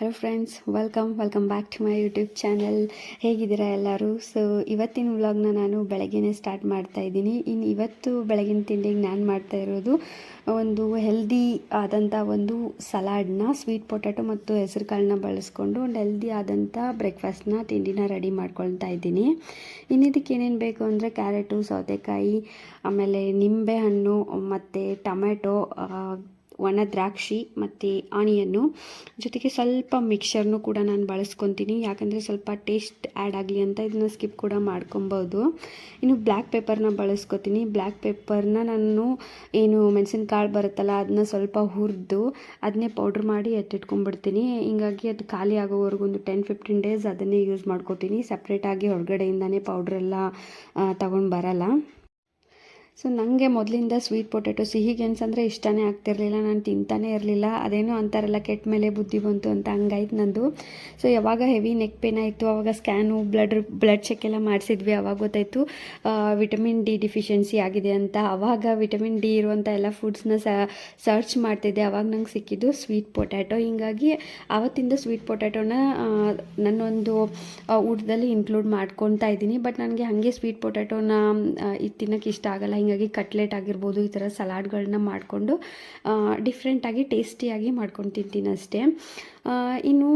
Hello friends welcome welcome back to my YouTube channel ಹೇಗಿದ್ದೀರಾ ಎಲ್ಲರೂ? So ಇವತ್ತಿನ ವ್ಲಾಗ್ನ ನಾನು ಬೆಳಗ್ಗೆನೇ ಸ್ಟಾರ್ಟ್ ಮಾಡ್ತಾ ಇದ್ದೀನಿ. ಇನ್ನು ಇವತ್ತು ಬೆಳಗಿನ ತಿಂಡಿಗೆ ನಾನು ಮಾಡ್ತಾ ಇರೋದು, ಒಂದು ಹೆಲ್ದಿ ಆದಂಥ ಒಂದು ಸಲಾಡ್ನ ಸ್ವೀಟ್ ಪೊಟ್ಯಾಟೊ ಮತ್ತು ಹೆಸರು ಕಾಳನ್ನ ಬಳಸ್ಕೊಂಡು ಒಂದು ಹೆಲ್ದಿ ಆದಂಥ ಬ್ರೇಕ್ಫಾಸ್ಟ್ನ ತಿಂಡಿನ ರೆಡಿ ಮಾಡ್ಕೊಳ್ತಾ ಇದ್ದೀನಿ. ಇನ್ನಿದಕ್ಕೆ ಏನೇನು ಬೇಕು ಅಂದರೆ ಕ್ಯಾರೆಟು ಸೌತೆಕಾಯಿ, ಆಮೇಲೆ ನಿಂಬೆ ಹಣ್ಣು ಮತ್ತು ಟೊಮೆಟೊ ಒಣ ದ್ರಾಕ್ಷಿ ಮತ್ತು ಆನಿಯನ್ನು. ಜೊತೆಗೆ ಸ್ವಲ್ಪ ಮಿಕ್ಸರ್ನು ಕೂಡ ನಾನು ಬಳಸ್ಕೊತೀನಿ. ಯಾಕಂದರೆ ಸ್ವಲ್ಪ ಟೇಸ್ಟ್ ಆ್ಯಡ್ ಆಗಲಿ ಅಂತ ಇದನ್ನು ಸ್ಕಿಪ್ ಕೂಡ ಮಾಡ್ಕೊಬೋದು. ಇನ್ನು ಬ್ಲ್ಯಾಕ್ ಪೇಪರ್ನ ಬಳಸ್ಕೊತೀನಿ. ಬ್ಲ್ಯಾಕ್ ಪೇಪರ್ನ ನಾನು ಏನು ಮೆಣಸಿನ್ಕಾಳು ಬರುತ್ತಲ್ಲ ಅದನ್ನ ಸ್ವಲ್ಪ ಹುರಿದು ಅದನ್ನೇ ಪೌಡ್ರ್ ಮಾಡಿ ಎತ್ತಿಟ್ಕೊಂಡ್ಬಿಡ್ತೀನಿ. ಹಿಂಗಾಗಿ ಅದು ಖಾಲಿ ಆಗೋವರೆಗೂ ಒಂದು ಟೆನ್ ಫಿಫ್ಟೀನ್ ಡೇಸ್ ಅದನ್ನೇ ಯೂಸ್ ಮಾಡ್ಕೋತೀನಿ. ಸಪ್ರೇಟಾಗಿ ಹೊರಗಡೆಯಿಂದನೇ ಪೌಡ್ರೆಲ್ಲ ತಗೊಂಡು ಬರಲ್ಲ. ಸೊ ನನಗೆ ಮೊದಲಿಂದ ಸ್ವೀಟ್ ಪೊಟ್ಯಾಟೊ ಸಿಹಿ ಗೆಣಸು ಅಂದರೆ ಇಷ್ಟನೇ ಆಗ್ತಿರಲಿಲ್ಲ. ನಾನು ತಿಂತಾನೆ ಇರಲಿಲ್ಲ. ಅದೇನೋ ಅಂತಾರಲ್ಲ, ಕೆಟ್ಟ ಮೇಲೆ ಬುದ್ಧಿ ಬಂತು ಅಂತ ಹಂಗಾಯ್ತು ನಂದು. ಸೊ ಯಾವಾಗ ಹೆವಿ ನೆಕ್ ಪೇನ್ ಆಯಿತು ಆವಾಗ ಸ್ಕ್ಯಾನು ಬ್ಲಡ್ ಬ್ಲಡ್ ಚೆಕ್ ಎಲ್ಲ ಮಾಡಿಸಿದ್ವಿ. ಅವಾಗ ಗೊತ್ತಾಯಿತು ವಿಟಮಿನ್ ಡಿ ಡಿಫಿಷಿಯನ್ಸಿ ಆಗಿದೆ ಅಂತ. ಆವಾಗ ವಿಟಮಿನ್ ಡಿ ಇರುವಂಥ ಎಲ್ಲ ಫುಡ್ಸ್ನ ಸರ್ಚ್ ಮಾಡ್ತಿದ್ದೆ. ಅವಾಗ ನಂಗೆ ಸಿಕ್ಕಿದ್ದು ಸ್ವೀಟ್ ಪೊಟ್ಯಾಟೊ ಹಿಂಗಾಗಿ ಆವತ್ತಿಂದ ಸ್ವೀಟ್ ಪೊಟ್ಯಾಟೊನ ನನ್ನೊಂದು ಊಟದಲ್ಲಿ ಇನ್ಕ್ಲೂಡ್ ಮಾಡ್ಕೊತಾ ಇದ್ದೀನಿ. ಬಟ್ ನನಗೆ ಹಾಗೆ ಸ್ವೀಟ್ ಪೊಟ್ಯಾಟೊನ ಇದು ತಿನ್ನೋಕ್ಕೆ ಇಷ್ಟ ಆಗಲ್ಲ. ಹೀಗಾಗಿ ಕಟ್ಲೆಟ್ ಆಗಿರ್ಬೋದು ಈ ಥರ ಸಲಾಡ್ಗಳನ್ನ ಮಾಡಿಕೊಂಡು ಡಿಫ್ರೆಂಟಾಗಿ ಟೇಸ್ಟಿಯಾಗಿ ಮಾಡ್ಕೊಂಡು ತಿಂತೀನಿ ಅಷ್ಟೇ. ಇನ್ನು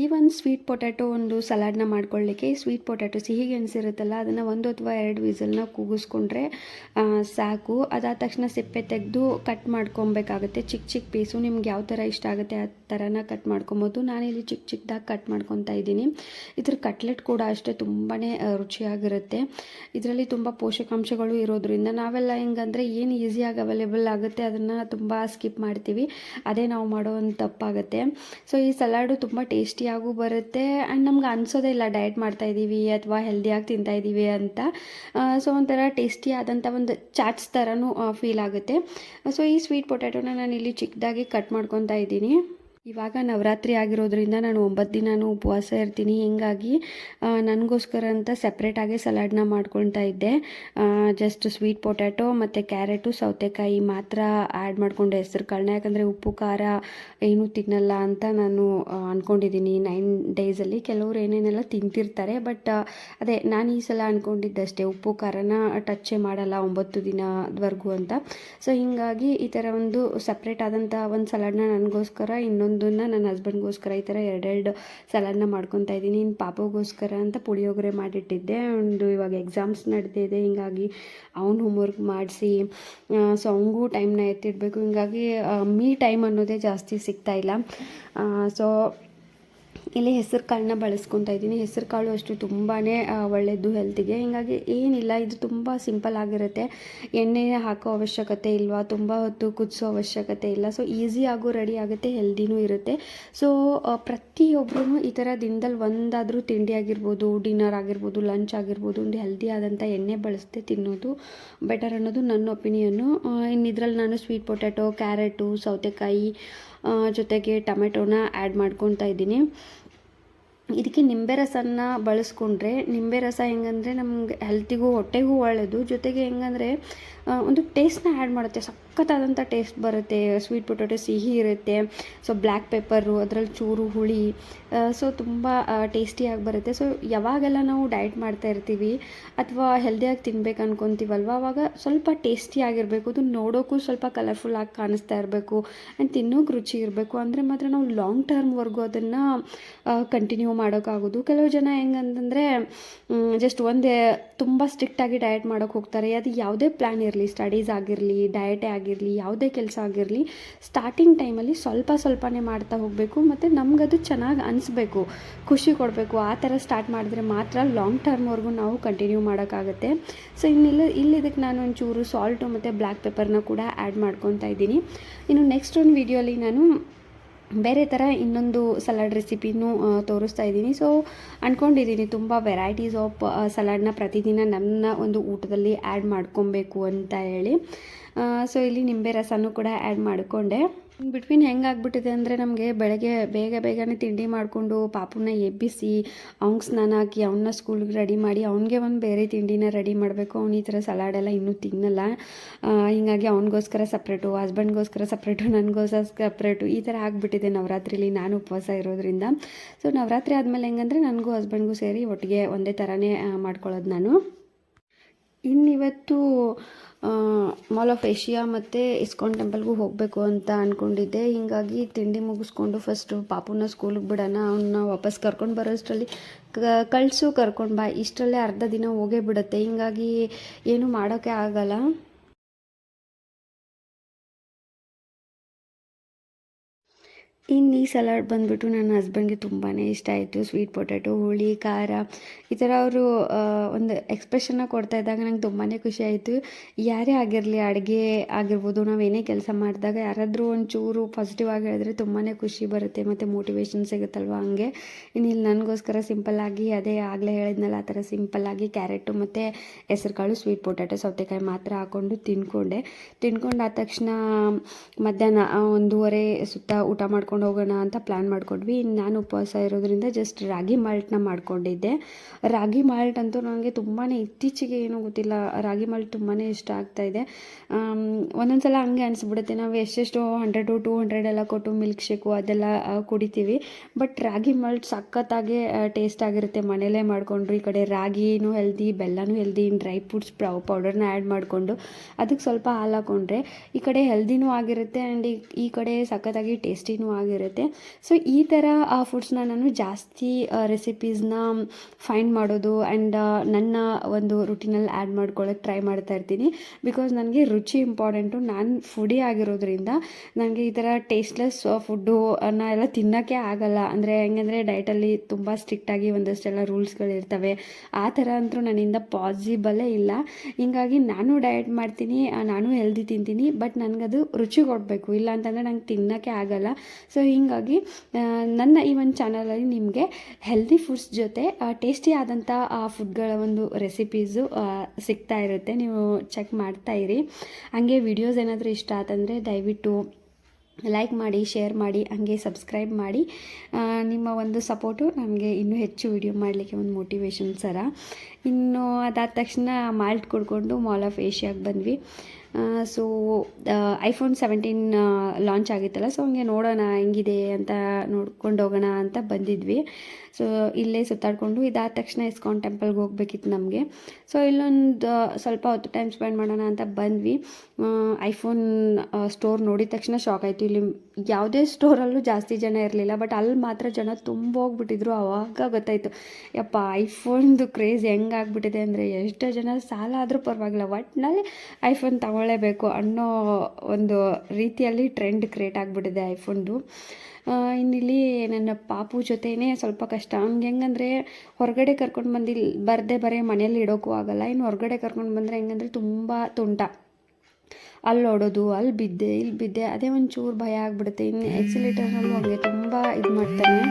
ಈ ಒಂದು ಸ್ವೀಟ್ ಪೊಟ್ಯಾಟೊ ಒಂದು ಸಲಾಡ್ನ ಮಾಡ್ಕೊಳ್ಳಿಕ್ಕೆ ಸ್ವೀಟ್ ಪೊಟ್ಯಾಟೊ ಸಿಹಿ ಗೆಣಸಿರುತ್ತಲ್ಲ ಅದನ್ನು ಒಂದು ಅಥವಾ ಎರಡು ವಿಸಲ್ನ ಕೂಗಿಸ್ಕೊಂಡ್ರೆ ಸಾಕು. ಅದಾದ ತಕ್ಷಣ ಸಿಪ್ಪೆ ತೆಗೆದು ಕಟ್ ಮಾಡ್ಕೊಬೇಕಾಗುತ್ತೆ. ಚಿಕ್ಕ ಚಿಕ್ಕ ಪೀಸು, ನಿಮ್ಗೆ ಯಾವ ಥರ ಇಷ್ಟ ಆಗುತ್ತೆ ಆ ಥರನ ಕಟ್ ಮಾಡ್ಕೊಬೋದು. ನಾನಿಲ್ಲಿ ಚಿಕ್ಕ ಚಿಕ್ಕದಾಗಿ ಕಟ್ ಮಾಡ್ಕೊತಾ ಇದ್ದೀನಿ. ಇದ್ರ ಕಟ್ಲೆಟ್ ಕೂಡ ಅಷ್ಟೇ ತುಂಬಾ ರುಚಿಯಾಗಿರುತ್ತೆ. ಇದರಲ್ಲಿ ತುಂಬ ಪೋಷಕಾಂಶಗಳು ಇರೋದ್ರಿಂದ ನಾವೆಲ್ಲ ಹೆಂಗಂದರೆ ಏನು ಈಸಿಯಾಗಿ ಅವೈಲೇಬಲ್ ಆಗುತ್ತೆ ಅದನ್ನು ತುಂಬ ಸ್ಕಿಪ್ ಮಾಡ್ತೀವಿ. ಅದೇ ನಾವು ಮಾಡೋ ಒಂದು ತಪ್ಪಾಗುತ್ತೆ. ಸೊ ಈ ಸಲಾಡು ತುಂಬ ಟೇಸ್ಟಿಯಾಗೂ ಬರುತ್ತೆ. ಆ್ಯಂಡ್ ನಮ್ಗೆ ಅನ್ಸೋದೇ ಇಲ್ಲ ಡಯಟ್ ಮಾಡ್ತಾ ಇದ್ದೀವಿ ಅಥವಾ ಹೆಲ್ದಿಯಾಗಿ ತಿಂತಾ ಇದ್ದೀವಿ ಅಂತ. ಸೊ ಒಂಥರ ಟೇಸ್ಟಿ ಆದಂಥ ಒಂದು ಚಾಟ್ಸ್ ಥರನೂ ಫೀಲ್ ಆಗುತ್ತೆ. ಸೊ ಈ ಸ್ವೀಟ್ ಪೊಟ್ಯಾಟೋನ ನಾನು ಇಲ್ಲಿ ಚಿಕ್ಕದಾಗಿ ಕಟ್ ಮಾಡ್ಕೊತಾ ಇದ್ದೀನಿ. ಇವಾಗ ನವರಾತ್ರಿ ಆಗಿರೋದ್ರಿಂದ ನಾನು ಒಂಬತ್ತು ದಿನಾನು ಉಪವಾಸ ಇರ್ತೀನಿ. ಹೀಗಾಗಿ ನನಗೋಸ್ಕರ ಅಂತ ಸಪ್ರೇಟಾಗಿ ಸಲಾಡ್ನ ಮಾಡ್ಕೊಳ್ತಾ ಇದ್ದೆ. ಜಸ್ಟ್ ಸ್ವೀಟ್ ಪೊಟ್ಯಾಟೊ ಮತ್ತು ಕ್ಯಾರೆಟು ಸೌತೆಕಾಯಿ ಮಾತ್ರ ಆ್ಯಡ್ ಮಾಡಿಕೊಂಡೆ. ಹೆಸ್ರು ಕಾಳನ್ನ, ಯಾಕಂದರೆ ಉಪ್ಪು, ಖಾರ ಏನೂ ತಿನ್ನಲ್ಲ ಅಂತ ನಾನು ಅಂದ್ಕೊಂಡಿದ್ದೀನಿ ನೈನ್ ಡೇಸಲ್ಲಿ ಕೆಲವರು ಏನೇನೆಲ್ಲ ತಿಂತಿರ್ತಾರೆ ಬಟ್ ಅದೇ ನಾನು ಈ ಸಲ ಅಂದ್ಕೊಂಡಿದ್ದಷ್ಟೇ ಉಪ್ಪು, ಖಾರನ ಟಚ್ಚೇ ಮಾಡಲ್ಲ ಒಂಬತ್ತು ದಿನದವರೆಗೂ ಅಂತ. ಸೊ ಹೀಗಾಗಿ ಈ ಥರ ಒಂದು ಸಪ್ರೇಟ್ ಆದಂಥ ಒಂದು ಸಲಾಡ್ನ ನನಗೋಸ್ಕರ ಇನ್ನೊಂದನ್ನ ನನ್ನ ಹಸ್ಬೆಂಡ್ಗೋಸ್ಕರ ಈ ಥರ ಎರಡೆರಡು ಸಲಾಡ್ನ ಮಾಡ್ಕೊತಾ ಇದ್ದೀನಿ. ಇನ್ನು ಪಾಪಗೋಸ್ಕರ ಅಂತ ಪುಳಿಯೋಗರೆ ಮಾಡಿಟ್ಟಿದ್ದೆ. ಒಂದು ಇವಾಗ ಎಕ್ಸಾಮ್ಸ್ ನಡೆದಿದೆ. ಹಿಂಗಾಗಿ ಅವ್ನು ಹೋಮ್ವರ್ಕ್ ಮಾಡಿಸಿ ಸೊ ಅವನಿಗೂ ಟೈಮ್ನ ಎತ್ತಿಡಬೇಕು. ಹಿಂಗಾಗಿ ಮೀ ಟೈಮ್ ಅನ್ನೋದೇ ಜಾಸ್ತಿ ಸಿಗ್ತಾ ಇಲ್ಲ. ಸೊ ಇಲ್ಲಿ ಹೆಸರು ಕಾಳನ್ನ ಬಳಸ್ಕೊತಾ ಇದ್ದೀನಿ. ಹೆಸರು ಕಾಳು ಅಷ್ಟು ತುಂಬಾ ಒಳ್ಳೆಯದು ಹೆಲ್ತಿಗೆ ಹೀಗಾಗಿ ಏನಿಲ್ಲ, ಇದು ತುಂಬ ಸಿಂಪಲ್ ಆಗಿರುತ್ತೆ. ಎಣ್ಣೆ ಹಾಕೋ ಅವಶ್ಯಕತೆ ಇಲ್ವಾ? ತುಂಬ ಹೊತ್ತು ಕುದಿಸೋ ಅವಶ್ಯಕತೆ ಇಲ್ಲ. ಸೊ ಆಗೋ ರೆಡಿ ಆಗುತ್ತೆ ಹೆಲ್ದಿನೂ ಇರುತ್ತೆ. ಸೊ ಪ್ರತಿಯೊಬ್ಬರೂ ಈ ಥರ ದಿನದಲ್ಲಿ ಒಂದಾದರೂ ತಿಂಡಿ ಆಗಿರ್ಬೋದು ಡಿನ್ನರ್ ಆಗಿರ್ಬೋದು ಲಂಚ್ ಆಗಿರ್ಬೋದು, ಒಂದು ಹೆಲ್ದಿ ಆದಂಥ ಎಣ್ಣೆ ಬಳಸದೆ ತಿನ್ನೋದು ಬೆಟರ್ ಅನ್ನೋದು ನನ್ನ ಒಪಿನಿಯನ್ನು ಇನ್ನು ಇದರಲ್ಲಿ ನಾನು ಸ್ವೀಟ್ ಪೊಟ್ಯಾಟೊ ಕ್ಯಾರೆಟು ಸೌತೆಕಾಯಿ ಜೊತೆಗೆ ಟೊಮೆಟೊನ ಆ್ಯಡ್ ಮಾಡ್ಕೊತಾ ಇದ್ದೀನಿ. ಇದಕ್ಕೆ ನಿಂಬೆ ರಸನ ಬಳಸ್ಕೊಂಡ್ರೆ, ನಿಂಬೆ ರಸ ಹೆಂಗಂದರೆ ನಮ್ಗೆ ಹೆಲ್ತಿಗೂ ಹೊಟ್ಟೆಗೂ ಒಳ್ಳೆಯದು ಜೊತೆಗೆ ಹೆಂಗಂದರೆ ಒಂದು ಟೇಸ್ಟ್ನ ಆ್ಯಡ್ ಮಾಡುತ್ತೆ. ಸಖತ್ತಾದಂಥ ಟೇಸ್ಟ್ ಬರುತ್ತೆ ಸ್ವೀಟ್ ಪೊಟ್ಯಾಟೋ ಸಿಹಿ ಇರುತ್ತೆ ಸೊ ಬ್ಲ್ಯಾಕ್ ಪೆಪ್ಪರು ಅದರಲ್ಲಿ ಚೂರು ಹುಳಿ ಸೊ ತುಂಬ ಟೇಸ್ಟಿಯಾಗಿ ಬರುತ್ತೆ. ಸೊ ಯಾವಾಗೆಲ್ಲ ನಾವು ಡಯಟ್ ಮಾಡ್ತಾ ಇರ್ತೀವಿ ಅಥವಾ ಹೆಲ್ದಿಯಾಗಿ ತಿನ್ಬೇಕು ಅನ್ಕೊತೀವಲ್ವ, ಅವಾಗ ಸ್ವಲ್ಪ ಟೇಸ್ಟಿಯಾಗಿರಬೇಕು ಅದು ನೋಡೋಕ್ಕೂ ಸ್ವಲ್ಪ ಕಲರ್ಫುಲ್ಲಾಗಿ ಕಾಣಿಸ್ತಾ ಇರಬೇಕು ಆ್ಯಂಡ್ ತಿನ್ನೋಕೆ ರುಚಿ ಇರಬೇಕು. ಅಂದರೆ ಮಾತ್ರ ನಾವು ಲಾಂಗ್ ಟರ್ಮ್ವರೆಗೂ ಅದನ್ನು ಕಂಟಿನ್ಯೂ ಮಾಡೋಕ್ಕಾಗೋದು. ಕೆಲವು ಜನ ಹೆಂಗಂತಂದರೆ ಜಸ್ಟ್ ಒಂದೇ, ತುಂಬ ಸ್ಟ್ರಿಕ್ಟಾಗಿ ಡಯಟ್ ಮಾಡೋಕ್ಕೆ ಹೋಗ್ತಾರೆ. ಅದು ಯಾವುದೇ ಪ್ಲ್ಯಾನ್ ಇರಲಿ ಸ್ಟಡೀಸ್ ಆಗಿರಲಿ ಡಯಟೇ ಆಗಿರಲಿ ಯಾವುದೇ ಕೆಲಸ ಆಗಿರಲಿ ಸ್ಟಾರ್ಟಿಂಗ್ ಟೈಮಲ್ಲಿ ಸ್ವಲ್ಪ ಸ್ವಲ್ಪನೇ ಮಾಡ್ತಾ ಹೋಗಬೇಕು, ಮತ್ತು ನಮಗದು ಚೆನ್ನಾಗಿ ಅನಿಸ್ಬೇಕು, ಖುಷಿ ಕೊಡಬೇಕು. ಆ ಥರ ಸ್ಟಾರ್ಟ್ ಮಾಡಿದ್ರೆ ಮಾತ್ರ ಲಾಂಗ್ ಟರ್ಮ್ವರೆಗೂ ನಾವು ಕಂಟಿನ್ಯೂ ಮಾಡೋಕ್ಕಾಗುತ್ತೆ. ಸೊ ಇನ್ನಿಲ್ಲ ಇಲ್ಲಿ ಇದಕ್ಕೆ ನಾನು ಒಂಚೂರು ಸಾಲ್ಟು ಮತ್ತು ಬ್ಲ್ಯಾಕ್ ಪೆಪ್ಪರ್ನ ಕೂಡ ಆ್ಯಡ್ ಮಾಡ್ಕೊತಾ ಇದ್ದೀನಿ. ಇನ್ನು ನೆಕ್ಸ್ಟ್ ಒಂದು ವಿಡಿಯೋಲಿ ನಾನು ಬೇರೆ ಥರ ಇನ್ನೊಂದು ಸಲಾಡ್ ರೆಸಿಪಿನೂ ತೋರಿಸ್ತಾ ಇದ್ದೀನಿ. ಸೊ ಅಂದ್ಕೊಂಡಿದ್ದೀನಿ ತುಂಬ ವೆರೈಟೀಸ್ ಆಫ್ ಸಲಾಡ್ನ ಪ್ರತಿದಿನ ನನ್ನ ಒಂದು ಊಟದಲ್ಲಿ ಆ್ಯಡ್ ಮಾಡ್ಕೊಬೇಕು ಅಂತ ಹೇಳಿ. ಸೊ ಇಲ್ಲಿ ನಿಂಬೆ ರಸನೂ ಕೂಡ ಆ್ಯಡ್ ಮಾಡಿಕೊಂಡೆ. ಬಿಟ್ವೀನ್ ಹೆಂಗೆ ಆಗ್ಬಿಟ್ಟಿದೆ ಅಂದರೆ ನಮಗೆ ಬೆಳಗ್ಗೆ ಬೇಗ ಬೇಗನೆ ತಿಂಡಿ ಮಾಡಿಕೊಂಡು ಪಾಪುನ ಎಬ್ಬಿಸಿ ಅವ್ನಿಗೆ ಸ್ನಾನ ಹಾಕಿ, ಅವನ್ನ ಸ್ಕೂಲ್ಗೆ ರೆಡಿ ಮಾಡಿ, ಅವ್ನಿಗೆ ಒಂದು ಬೇರೆ ತಿಂಡಿನ ರೆಡಿ ಮಾಡಬೇಕು. ಅವ್ನು ಈ ಥರ ಸಲಾಡೆಲ್ಲ ಇನ್ನೂ ತಿನ್ನಲ್ಲ. ಹೀಗಾಗಿ ಅವನಿಗೋಸ್ಕರ ಸಪ್ರೇಟು ಹಸ್ಬೆಂಡ್ಗೋಸ್ಕರ ಸಪ್ರೇಟು ನನಗೋಸ್ಕರ ಸಪ್ರೇಟು ಈ ಥರ ಆಗಿಬಿಟ್ಟಿದೆ ನವರಾತ್ರಿಲಿ ನಾನು ಉಪವಾಸ ಇರೋದ್ರಿಂದ. ಸೊ ನವರಾತ್ರಿ ಆದಮೇಲೆ ಹೆಂಗಂದರೆ ನನಗೂ ಹಸ್ಬೆಂಡ್ಗೂ ಸೇರಿ ಒಟ್ಟಿಗೆ ಒಂದೇ ಥರನೇ ಮಾಡ್ಕೊಳ್ಳೋದು ನಾನು. ಇನ್ನಿವತ್ತು ಮಾಲ್ ಆಫ್ ಏಷ್ಯಾ ಮತ್ತು ಇಸ್ಕಾನ್ ಟೆಂಪಲ್ಗೂ ಹೋಗಬೇಕು ಅಂತ ಅಂದ್ಕೊಂಡಿದ್ದೆ ಹೀಗಾಗಿ ತಿಂಡಿ ಮುಗಿಸ್ಕೊಂಡು ಫಸ್ಟು ಪಾಪುನ ಸ್ಕೂಲಿಗೆ ಬಿಡೋಣ ಅವನ್ನ ವಾಪಸ್ ಕರ್ಕೊಂಡು ಬರೋಷ್ಟರಲ್ಲಿ ಕಳಿಸು ಕರ್ಕೊಂಡು ಬಾ, ಇಷ್ಟರಲ್ಲೇ ಅರ್ಧ ದಿನ ಹೋಗೇ ಬಿಡುತ್ತೆ. ಹಿಂಗಾಗಿ ಏನೂ ಮಾಡೋಕ್ಕೆ ಆಗಲ್ಲ. ಇನ್ನು ಈ ಸಲಾಡ್ ಬಂದ್ಬಿಟ್ಟು ನನ್ನ ಹಸ್ಬೆಂಡ್ಗೆ ತುಂಬಾ ಇಷ್ಟ ಆಯಿತು. ಸ್ವೀಟ್ ಪೊಟ್ಯಾಟೊ ಹುಳಿ, ಖಾರ, ಈ ಥರ ಅವರು ಒಂದು ಎಕ್ಸ್ಪ್ರೆಷನ್ನ ಕೊಡ್ತಾ ಇದ್ದಾಗ ನಂಗೆ ತುಂಬಾ ಖುಷಿ ಆಯಿತು. ಯಾರೇ ಆಗಿರಲಿ, ಅಡುಗೆ ಆಗಿರ್ಬೋದು, ನಾವು ಏನೇ ಕೆಲಸ ಮಾಡಿದಾಗ ಯಾರಾದರೂ ಒಂಚೂರು ಪಾಸಿಟಿವ್ ಆಗಿ ಹೇಳಿದ್ರೆ ತುಂಬಾ ಖುಷಿ ಬರುತ್ತೆ ಮತ್ತು ಮೋಟಿವೇಶನ್ ಸಿಗುತ್ತಲ್ವ ಹಂಗೆ. ಇನ್ನು ಇಲ್ಲಿ ನನಗೋಸ್ಕರ ಸಿಂಪಲ್ಲಾಗಿ ಅದೇ ಆಗಲೇ ಹೇಳಿದ್ನಲ್ಲ, ಆ ಥರ ಸಿಂಪಲ್ಲಾಗಿ ಕ್ಯಾರೆಟು ಮತ್ತು ಹೆಸರುಕಾಳು ಸ್ವೀಟ್ ಪೊಟ್ಯಾಟೊ ಸೌತೆಕಾಯಿ ಮಾತ್ರ ಹಾಕ್ಕೊಂಡು ತಿನ್ಕೊಂಡೆ. ತಿನ್ಕೊಂಡು ಆದ ತಕ್ಷಣ ಮಧ್ಯಾಹ್ನ ಒಂದೂವರೆ ಸುತ್ತ ಊಟ ಮಾಡ್ಕೊಂಡು ಹೋಗೋಣ ಅಂತ ಪ್ಲ್ಯಾನ್ ಮಾಡ್ಕೊಂಡ್ವಿ. ನಾನು ಉಪವಾಸ ಇರೋದ್ರಿಂದ ಜಸ್ಟ್ ರಾಗಿ ಮಾಲ್ಟ್ನ ಮಾಡ್ಕೊಂಡಿದ್ದೆ. ರಾಗಿ ಮಾಲ್ಟ್ ಅಂತೂ ನನಗೆ ತುಂಬಾ ಇತ್ತೀಚೆಗೆ ಏನೂ ಗೊತ್ತಿಲ್ಲ. ರಾಗಿ ಮಾಲ್ಟ್ ತುಂಬಾ ಇಷ್ಟ ಆಗ್ತಾ ಇದೆ. ಒಂದೊಂದು ಸಲ ಹಂಗೆ ಅನಿಸ್ಬಿಡುತ್ತೆ. ನಾವು ಎಷ್ಟೆಷ್ಟು ಹಂಡ್ರೆಡು ಟೂ ಹಂಡ್ರೆಡ್ ಎಲ್ಲ ಕೊಟ್ಟು ಮಿಲ್ಕ್ ಶೇಕು ಅದೆಲ್ಲ ಕುಡಿತೀವಿ. ಬಟ್ ರಾಗಿ ಮಾಲ್ಟ್ ಸಖತ್ತಾಗೆ ಟೇಸ್ಟ್ ಆಗಿರುತ್ತೆ. ಮನೇಲೇ ಮಾಡಿಕೊಂಡ್ರು. ಈ ಕಡೆ ರಾಗಿನೂ ಹೆಲ್ದಿ ಬೆಲ್ಲನೂ ಹೆಲ್ದಿ ಡ್ರೈ ಫ್ರೂಟ್ಸ್ ಪೌಡರ್ನ ಆ್ಯಡ್ ಮಾಡಿಕೊಂಡು ಅದಕ್ಕೆ ಸ್ವಲ್ಪ ಹಾಲು ಹಾಕೊಂಡ್ರೆ ಈ ಕಡೆ ಹೆಲ್ದಿನೂ ಆಗಿರುತ್ತೆ. ಆ್ಯಂಡ್ ಈ ಈ ಕಡೆ ಸಖತ್ತಾಗಿ ಟೇಸ್ಟಿನೂ ಆಗಿರುತ್ತೆ ಸೊ ಈ ಥರ ಫುಡ್ಸ್ನ ನಾನು ಜಾಸ್ತಿ ರೆಸಿಪೀಸ್ನ ಫೈಂಡ್ ಮಾಡೋದು ಆ್ಯಂಡ್ ನನ್ನ ಒಂದು ರುಟೀನಲ್ಲಿ ಆ್ಯಡ್ ಮಾಡ್ಕೊಳ್ಳೋಕೆ ಟ್ರೈ ಮಾಡ್ತಾ ಇರ್ತೀನಿ. ಬಿಕಾಸ್ ನನಗೆ ರುಚಿ ಇಂಪಾರ್ಟೆಂಟು ನಾನು ಫುಡಿ ಆಗಿರೋದ್ರಿಂದ ನನಗೆ ಈ ಥರ ಟೇಸ್ಟ್ಲೆಸ್ ಫುಡ್ಡು ಅನ್ನ ಎಲ್ಲ ತಿನ್ನೋಕ್ಕೆ ಆಗಲ್ಲ. ಅಂದರೆ ಹೆಂಗಂದರೆ ಡಯಟಲ್ಲಿ ತುಂಬ ಸ್ಟ್ರಿಕ್ಟಾಗಿ ಒಂದಷ್ಟೆಲ್ಲ ರೂಲ್ಸ್ಗಳಿರ್ತವೆ ಆ ಥರ ಅಂತೂ ನನ್ನಿಂದ ಪಾಸಿಬಲೇ ಇಲ್ಲ. ಹಿಂಗಾಗಿ ನಾನು ಡಯಟ್ ಮಾಡ್ತೀನಿ ನಾನು ಹೆಲ್ದಿ ತಿಂತೀನಿ ಬಟ್ ನನಗದು ರುಚಿ ಕೊಡಬೇಕು. ಇಲ್ಲ ಅಂತಂದರೆ ನಂಗೆ ತಿನ್ನೋಕ್ಕೆ ಆಗಲ್ಲ. ಸೊ ಹೀಗಾಗಿ ನನ್ನ ಈ ಒಂದು ಚಾನಲಲ್ಲಿ ನಿಮಗೆ ಹೆಲ್ದಿ ಫುಡ್ಸ್ ಜೊತೆ ಟೇಸ್ಟಿ ಆದಂಥ ಆ ಫುಡ್ಗಳ ಒಂದು ರೆಸಿಪೀಸು ಸಿಗ್ತಾ ಇರುತ್ತೆ. ನೀವು ಚೆಕ್ ಮಾಡ್ತಾ ಇರಿ. ಹಾಗೆ ವಿಡಿಯೋಸ್ ಏನಾದರೂ ಇಷ್ಟ ಆತಂದರೆ ದಯವಿಟ್ಟು ಲೈಕ್ ಮಾಡಿ ಶೇರ್ ಮಾಡಿ, ಹಾಗೆ ಸಬ್ಸ್ಕ್ರೈಬ್ ಮಾಡಿ. ನಿಮ್ಮ ಒಂದು ಸಪೋರ್ಟು ನಮಗೆ ಇನ್ನೂ ಹೆಚ್ಚು ವಿಡಿಯೋ ಮಾಡಲಿಕ್ಕೆ ಒಂದು ಮೋಟಿವೇಶನ್ ಸರ. ಇನ್ನು ಅದಾದ ತಕ್ಷಣ ಮಾಲ್ಟ್ ಕುಡ್ಕೊಂಡು ಮಾಲ್ ಆಫ್ ಏಷ್ಯಾಗೆ ಬಂದ್ವಿ. ಸೊ ಐಫೋನ್ ಸೆವೆಂಟೀನ್ ಲಾಂಚ್ ಆಗಿತ್ತಲ್ಲ ಸೊ ಹಂಗೆ ನೋಡೋಣ, ಹೆಂಗಿದೆ ಅಂತ ನೋಡ್ಕೊಂಡು ಹೋಗೋಣ ಅಂತ ಬಂದಿದ್ವಿ. ಸೊ ಇಲ್ಲೇ ಸುತ್ತಾಡಿಕೊಂಡು, ಇದಾದ ತಕ್ಷಣ ಇಸ್ಕಾನ್ ಟೆಂಪಲ್ಗೆ ಹೋಗ್ಬೇಕಿತ್ತು ನಮಗೆ. ಸೊ ಇಲ್ಲೊಂದು ಸ್ವಲ್ಪ ಹೊತ್ತು ಟೈಮ್ ಸ್ಪೆಂಡ್ ಮಾಡೋಣ ಅಂತ ಬಂದ್ವಿ. ಐಫೋನ್ ಸ್ಟೋರ್ ನೋಡಿದ ತಕ್ಷಣ ಶಾಕ್ ಆಯಿತು. ಇಲ್ಲಿ ಯಾವುದೇ ಸ್ಟೋರಲ್ಲೂ ಜಾಸ್ತಿ ಜನ ಇರಲಿಲ್ಲ ಬಟ್ ಅಲ್ಲಿ ಮಾತ್ರ ಜನ ತುಂಬ ಹೋಗ್ಬಿಟ್ಟಿದ್ರು. ಆವಾಗ ಗೊತ್ತಾಯಿತು, ಯಪ್ಪ ಐಫೋನ್ದು ಕ್ರೇಜ್ ಹೆಂಗಾಗ್ಬಿಟ್ಟಿದೆ ಅಂದರೆ ಎಷ್ಟೋ ಜನ ಸಾಲ ಆದರೂ ಪರವಾಗಿಲ್ಲ ಒಟ್ಟಿನಲ್ಲಿ ಐಫೋನ್ ತಗೊಳ್ಳೇಬೇಕು ಅನ್ನೋ ಒಂದು ರೀತಿಯಲ್ಲಿ ಟ್ರೆಂಡ್ ಕ್ರಿಯೇಟ್ ಆಗಿಬಿಟ್ಟಿದೆ ಐಫೋನ್ದು ಇನ್ನಿಲ್ಲಿ ನನ್ನ ಪಾಪು ಜೊತೆನೇ ಸ್ವಲ್ಪ ಕಷ್ಟ. ಅವ್ನಿಗೆ ಹೆಂಗಂದರೆ ಹೊರಗಡೆ ಕರ್ಕೊಂಡು ಬಂದಿಲ್ಲಿ ಬರದೆ ಬರೀ ಮನೇಲಿ ಇಡೋಕ್ಕೂ ಆಗಲ್ಲ. ಇನ್ನು ಹೊರಗಡೆ ಕರ್ಕೊಂಡು ಬಂದರೆ ಹೆಂಗಂದರೆ ತುಂಬ ತುಂಟ. ಅಲ್ಲಿ ಓಡೋದು ಅಲ್ಲಿ ಬಿದ್ದೆ, ಇಲ್ಲಿ ಬಿದ್ದೆ, ಅದೇ ಒಂಚೂರು ಭಯ ಆಗಿಬಿಡುತ್ತೆ. ಇನ್ನು ಎಕ್ಸಿಲೇಟರ್ನಲ್ಲೂ ಹಂಗೆ ತುಂಬ ಇದು ಮಾಡ್ತಾನೆ.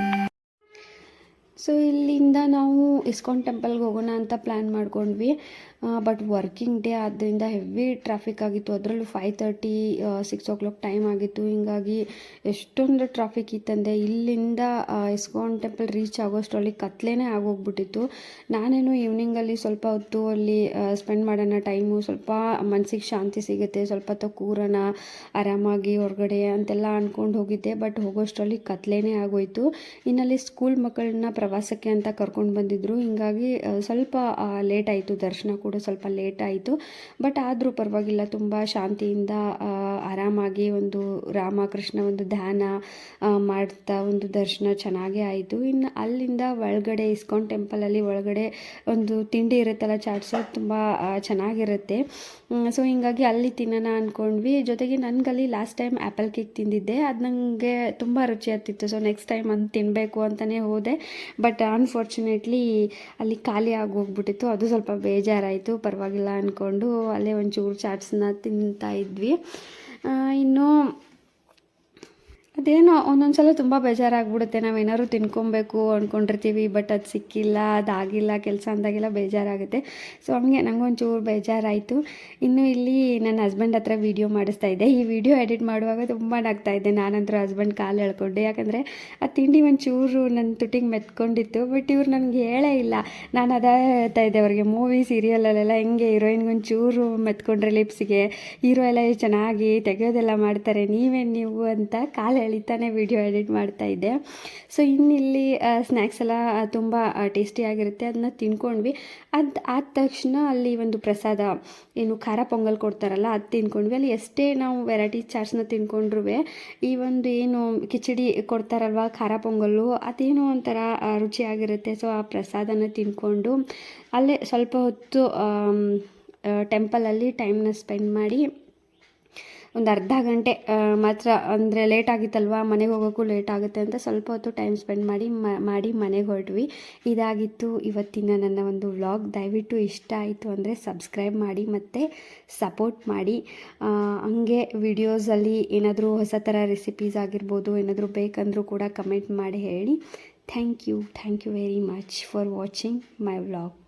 ಸೊ ಇಲ್ಲಿಂದ ನಾವು ಇಸ್ಕಾನ್ ಟೆಂಪಲ್ಗೆ ಹೋಗೋಣ ಅಂತ ಪ್ಲ್ಯಾನ್ ಮಾಡ್ಕೊಂಡ್ವಿ. ಬಟ್ ವರ್ಕಿಂಗ್ ಡೇ ಆದ್ದರಿಂದ ಹೆವಿ ಟ್ರಾಫಿಕ್ ಆಗಿತ್ತು. ಅದರಲ್ಲೂ five thirty six o'clock time ಆಗಿತ್ತು. ಹಿಂಗಾಗಿ ಎಷ್ಟೊಂದು ಟ್ರಾಫಿಕ್ ಇತ್ತಂದೆ ಇಲ್ಲಿಂದ ಇಸ್ಕಾನ್ ಟೆಂಪಲ್ ರೀಚ್ ಆಗೋಷ್ಟರಲ್ಲಿ ಕತ್ಲೇನೇ ಆಗೋಗ್ಬಿಟ್ಟಿತ್ತು. ನಾನೇನು ಈವ್ನಿಂಗಲ್ಲಿ ಸ್ವಲ್ಪ ಹೊತ್ತು ಅಲ್ಲಿ ಸ್ಪೆಂಡ್ ಮಾಡೋಣ ಟೈಮು ಸ್ವಲ್ಪ ಮನಸ್ಸಿಗೆ ಶಾಂತಿ ಸಿಗುತ್ತೆ. ಸ್ವಲ್ಪ ಹೊತ್ತು ಕೂರೋಣ, ಆರಾಮಾಗಿ ಹೊರಗಡೆ ಅಂತೆಲ್ಲ ಅಂದ್ಕೊಂಡು ಹೋಗಿದ್ದೆ. ಬಟ್ ಹೋಗೋಷ್ಟರಲ್ಲಿ ಕತ್ಲೇನೇ ಆಗೋಯ್ತು. ಇನ್ನಲ್ಲಿ ಸ್ಕೂಲ್ ಮಕ್ಕಳನ್ನ ಪ್ರವಾಸಕ್ಕೆ ಅಂತ ಕರ್ಕೊಂಡು ಬಂದಿದ್ರು. ಹಿಂಗಾಗಿ ಸ್ವಲ್ಪ ಲೇಟ್ ಆಯಿತು ದರ್ಶನ ಕೂಡ. ಸ್ವಲ್ಪ ಲೇಟ್ ಆಯಿತು. ಬಟ್ ಆದರೂ ಪರವಾಗಿಲ್ಲ, ತುಂಬ ಶಾಂತಿಯಿಂದ ಆರಾಮಾಗಿ ಒಂದು ರಾಮಕೃಷ್ಣ ಒಂದು ಧ್ಯಾನ ಮಾಡ್ತಾ ಒಂದು ದರ್ಶನ ಚೆನ್ನಾಗೇ ಆಯಿತು. ಇನ್ನು ಅಲ್ಲಿಂದ ಒಳಗಡೆ ಇಸ್ಕಾನ್ ಟೆಂಪಲಲ್ಲಿ ಒಳಗಡೆ ಒಂದು ತಿಂಡಿ ಇರುತ್ತಲ್ಲ, ಚಾಟ್ಸ್, ತುಂಬ ಚೆನ್ನಾಗಿರುತ್ತೆ. ಸೊ ಹಿಂಗಾಗಿ ಅಲ್ಲಿ ತಿನ್ನೋಣ ಅಂದ್ಕೊಂಡ್ವಿ ಜೊತೆಗೆ ನನಗಲ್ಲಿ ಲಾಸ್ಟ್ ಟೈಮ್ ಆ್ಯಪಲ್ ಕೇಕ್ ತಿಂದಿದ್ದೆ. ಅದು ನನಗೆ ತುಂಬ ರುಚಿ ಆಗ್ತಿತ್ತು. ಸೊ ನೆಕ್ಸ್ಟ್ ಟೈಮ್ ಅದು ತಿನ್ನಬೇಕು ಅಂತಲೇ ಹೋದೆ. ಬಟ್ ಅನ್ಫಾರ್ಚುನೇಟ್ಲಿ ಅಲ್ಲಿ ಖಾಲಿ ಆಗೋಗ್ಬಿಟ್ಟಿತ್ತು. ಅದು ಸ್ವಲ್ಪ ಬೇಜಾರಾಯಿತು. ಪರವಾಗಿಲ್ಲ ಅಂದ್ಕೊಂಡು ಅಲ್ಲೇ ಒಂಚೂರು ಚಾಟ್ಸನ್ನ ತಿಂತಾ ಇದ್ವಿ. ಇನ್ನು ಅದೇನೋ, ಒಂದೊಂದ್ಸಲ ತುಂಬ ಬೇಜಾರಾಗ್ಬಿಡುತ್ತೆ. ನಾವೇನಾದ್ರು ತಿನ್ಕೊಬೇಕು ಅಂದ್ಕೊಂಡಿರ್ತೀವಿ ಬಟ್ ಅದು ಸಿಕ್ಕಿಲ್ಲ, ಅದಾಗಿಲ್ಲ, ಕೆಲಸ ಅಂದಾಗೆಲ್ಲ ಬೇಜಾರಾಗುತ್ತೆ. ಸೊ ಹಂಗೆ ನನಗೊಂಚೂರು ಬೇಜಾರಾಯಿತು. ಇನ್ನು ಇಲ್ಲಿ ನನ್ನ ಹಸ್ಬೆಂಡ್ ಹತ್ರ ವೀಡಿಯೋ ಮಾಡಿಸ್ತಾ ಇದ್ದೆ. ಈ ವಿಡಿಯೋ ಎಡಿಟ್ ಮಾಡುವಾಗ ತುಂಬ ನಗ್ತಾ ಇದ್ದೆ. ನಾನಂತರ ಹಸ್ಬೆಂಡ್ ಕಾಲು ಎಳ್ಕೊಂಡೆ. ಯಾಕಂದರೆ, ಆ ತಿಂಡಿ ಒಂಚೂರು ನನ್ನ ತುಟಿಗೆ ಮೆತ್ಕೊಂಡಿತ್ತು ಬಟ್ ಇವ್ರು ನನಗೆ ಹೇಳೇ ಇಲ್ಲ. ನಾನು ಅದೇ ಹೇಳ್ತಾ ಇದ್ದೆ ಅವ್ರಿಗೆ ಮೂವಿ ಸೀರಿಯಲಲ್ಲೆಲ್ಲ ಹೆಂಗೆ ಹೀರೋಯಿನ್ಗೆ ಒಂಚೂರು ಮೆತ್ಕೊಂಡ್ರೆ ಲಿಪ್ಸಿಗೆ ಹೀರೋ ಎಲ್ಲ ಚೆನ್ನಾಗಿ ತೆಗೆಯೋದೆಲ್ಲ ಮಾಡ್ತಾರೆ. ನೀವೇನು ನೀವು ಅಂತ ಕಾಲು ಎಳಿತಾನೆ ವಿಡಿಯೋ ಎಡಿಟ್ ಮಾಡ್ತಾ ಇದ್ದೆ. ಸೊ ಇನ್ನಿಲ್ಲಿ ಸ್ನ್ಯಾಕ್ಸ್ ಎಲ್ಲ ತುಂಬ ಟೇಸ್ಟಿಯಾಗಿರುತ್ತೆ ಅದನ್ನ ತಿನ್ಕೊಂಡ್ವಿ. ಅದು ಆದ ತಕ್ಷಣ ಅಲ್ಲಿ ಒಂದು ಪ್ರಸಾದ, ಏನು ಖಾರ ಪೊಂಗಲ್ ಕೊಡ್ತಾರಲ್ಲ, ಅದು ತಿನ್ಕೊಂಡ್ವಿ. ಅಲ್ಲಿ ಎಷ್ಟೇ ನಾವು ವೆರೈಟಿ ಚಾಟ್ಸ್ನ ತಿನ್ಕೊಂಡ್ರೂ ಈ ಒಂದು ಏನು ಕಿಚಡಿ ಕೊಡ್ತಾರಲ್ವ, ಖಾರ ಪೊಂಗಲ್ಲು, ಅದೇನೋ ಒಂಥರ ರುಚಿಯಾಗಿರುತ್ತೆ ಸೊ ಆ ಪ್ರಸಾದನ ತಿನ್ಕೊಂಡು, ಅಲ್ಲೇ ಸ್ವಲ್ಪ ಹೊತ್ತು ಟೆಂಪಲಲ್ಲಿ ಟೈಮ್ನ ಸ್ಪೆಂಡ್ ಮಾಡಿ ಒಂದು ಅರ್ಧ ಗಂಟೆ ಮಾತ್ರ, ಅಂದರೆ ಲೇಟ್ ಆಗಿತ್ತಲ್ವ? ಮನೆಗೆ ಹೋಗೋಕ್ಕೂ ಲೇಟ್ ಆಗುತ್ತೆ ಅಂತ ಸ್ವಲ್ಪ ಹೊತ್ತು ಟೈಮ್ ಸ್ಪೆಂಡ್ ಮಾಡಿ ಮಾಡಿ ಮನೆಗೆ ಹೊರಟ್ವಿ. ಇದಾಗಿತ್ತು ಇವತ್ತಿನ ನನ್ನ ಒಂದು ವ್ಲಾಗ್ ದಯವಿಟ್ಟು ಇಷ್ಟ ಆಯಿತು ಅಂದರೆ ಸಬ್ಸ್ಕ್ರೈಬ್ ಮಾಡಿ ಮತ್ತು ಸಪೋರ್ಟ್ ಮಾಡಿ. ಹಂಗೆ ವಿಡಿಯೋಸಲ್ಲಿ ಏನಾದರೂ ಹೊಸ ಥರ ರೆಸಿಪೀಸ್ ಆಗಿರ್ಬೋದು, ಏನಾದರೂ ಬೇಕಂದರೂ ಕೂಡ ಕಮೆಂಟ್ ಮಾಡಿ ಹೇಳಿ. Thank you thank you very much for watching my vlog